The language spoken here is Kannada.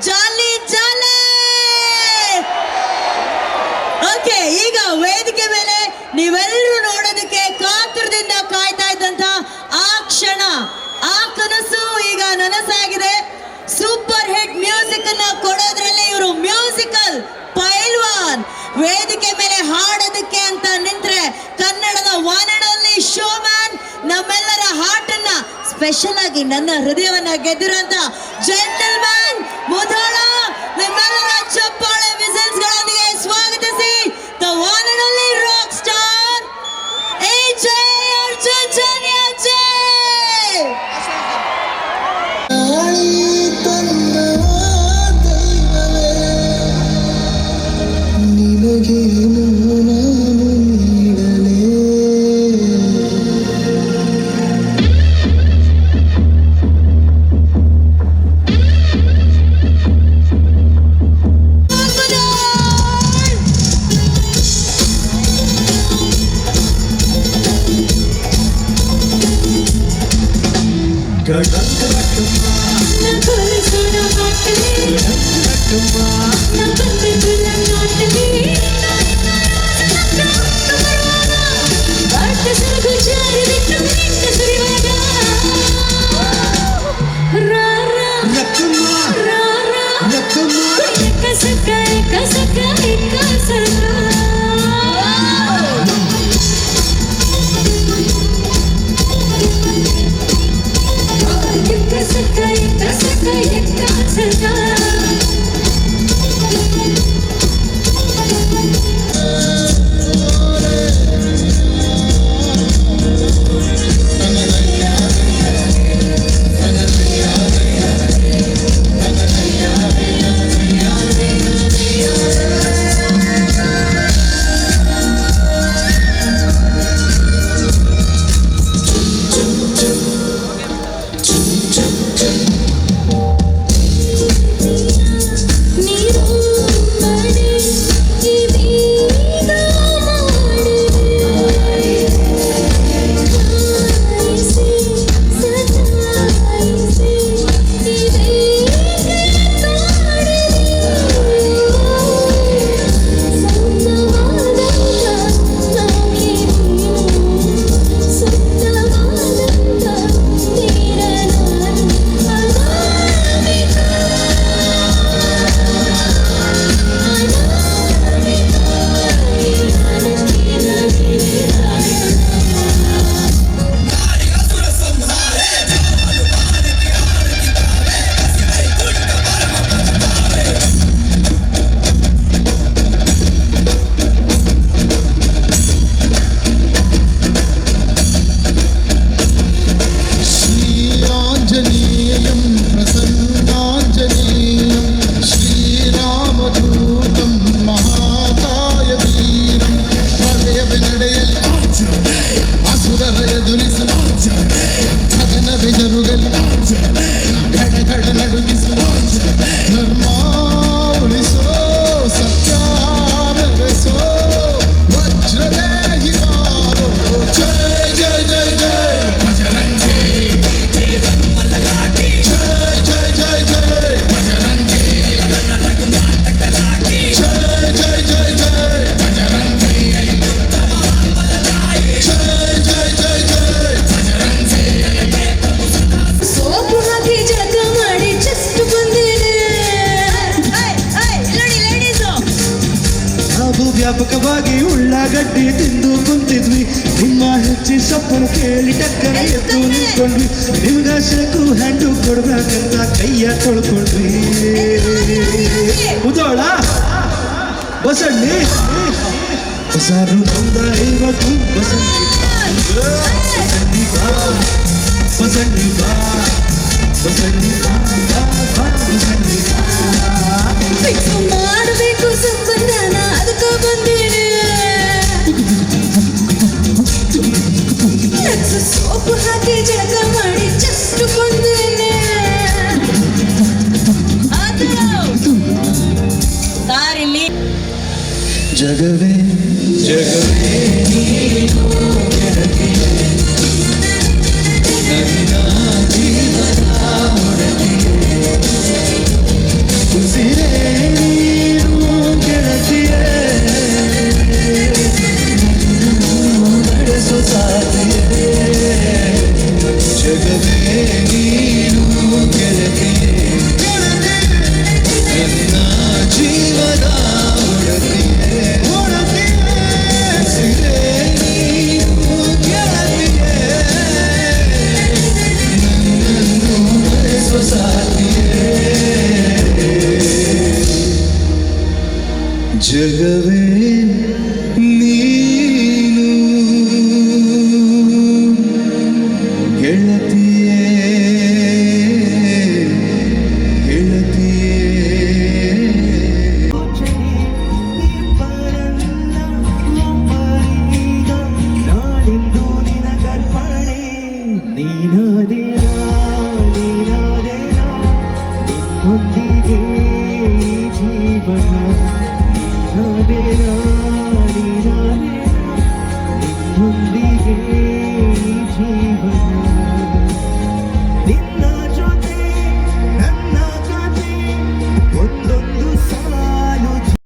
ಜಾಲಿ ಜಾಲೆ ಓಕೆ ಈಗ ವೇದಿಕೆ ಮೇಲೆ ನೀವೆಲ್ಲರೂ ನೋಡೋದಕ್ಕೆ ಕಾತುರದಿಂದ ಕಾಯ್ತಾ ಇದ್ದಂತ ಆ ಕ್ಷಣ, ಆ ಕನಸು ಈಗ ನನಸಾಗಿದೆ. ಸೂಪರ್ ಹಿಟ್ ಮ್ಯೂಸಿಕ್ ಅನ್ನ ಕೊಡೋದ್ರಲ್ಲಿ ಇವರು ಮ್ಯೂಸಿಕಲ್ ಪೈಲ್ವಾನ್. ವೇದಿಕೆ ಮೇಲೆ ಹಾಡೋದಕ್ಕೆ ಅಂತ ನಿಂತ್ರೆ ಕನ್ನಡದ ವಾನ್ ಅಂಡ್ ಓನ್ಲಿ ಶೋ ನಮ್ಮೆಲ್ಲರ ಹಾರ್ಟ್ ಅನ್ನ ಸ್ಪೆಷಲ್ ಆಗಿ ನನ್ನ ಹೃದಯವನ್ನ ಗೆದ್ದಿರೋ ಜಯ நடக்கட்டுமா நடக்கட்டுமா ವ್ಯಾಪಕವಾಗಿ ಉಳ್ಳಾಗಡ್ಡಿ ತಿಂದು ಕುಂತಿದ್ವಿ. ನಿಮ್ಮ ಹೆಚ್ಚಿ ಸೊಪ್ಪನ್ನು ಕೇಳಿ ಟಕ್ಕನ ಎದ್ದು ನಿಂತ್ಕೊಂಡ್ವಿ. ನಿಮ್ಗ ಶಕು ಹ್ಯಾಂಡು ಕೊಡ್ಬೇಕಂತ ಕೈಯ ತೊಳ್ಕೊಂಡ್ವಿ. ಉದೋಳ, ಬಸಣ್ಣಿ. ಬಸಾರು ಬಂದ ಇವತ್ತು ಬಸಂತಿ ಬಸಂತಿ ಬಾ. ಬಸಂತಿ ಬಾ. ಬಸಂತಿ ಬಾ. ಬಸಂತಿ ಬಾ. ಮಾಡಬೇಕು 根的 Jagavin